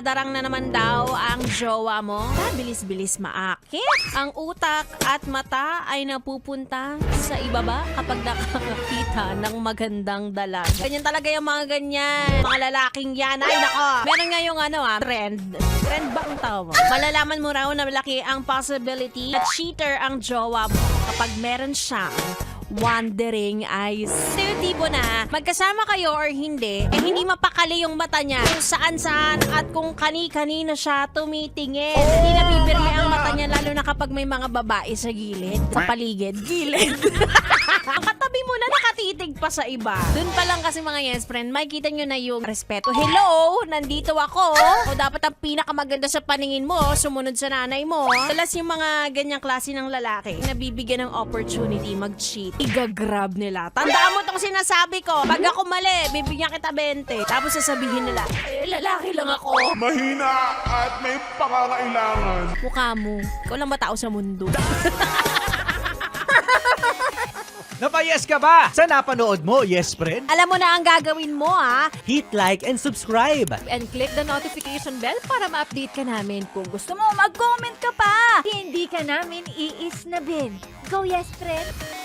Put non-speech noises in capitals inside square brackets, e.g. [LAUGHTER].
dinadarang na naman daw ang jowa mo. Bilis-bilis maakit. Ang utak at mata ay napupunta sa ibaba kapag nakakakita ng magandang dalag. Ganyan talaga yung mga ganyan. Mga lalaking yan. Ay nako. Meron nga yung ano ah, trend. Trend ba ang tawag? Malalaman mo raw na malaki ang possibility na cheater ang jowa mo kapag meron siyang wandering eyes. Ito yung tipo na magkasama kayo or hindi, eh hindi mapakali yung mata niya kung saan-saan at kung kani-kanino siya tumitingin. Hindi nabibirmi ang mata niya lalo na kapag may mga babae sa gilid, sa paligid. Gilid. [LAUGHS] mo na nakatitig pa sa iba. Doon pa lang kasi mga yes friend, makikita nyo na yung respeto. Hello, nandito ako. O dapat ang pinakamaganda sa paningin mo, sumunod sa nanay mo. Talas yung mga ganyang klase ng lalaki, nabibigyan ng opportunity mag-cheat. Igagrab nila. Tandaan mo tong sinasabi ko. Pag ako mali, bibigyan kita 20. Tapos sasabihin nila, eh, lalaki lang ako. Mahina at may pangangailangan. Mukha mo. Ikaw lang ba tao sa mundo? [LAUGHS] Napayes ka ba? Sa napanood mo, yes friend? Alam mo na ang gagawin mo, ha? Hit like and subscribe. and click the notification bell para ma-update ka namin. Kung gusto mo, mag-comment ka pa! Hindi ka namin iisnabin. Go yes, friend!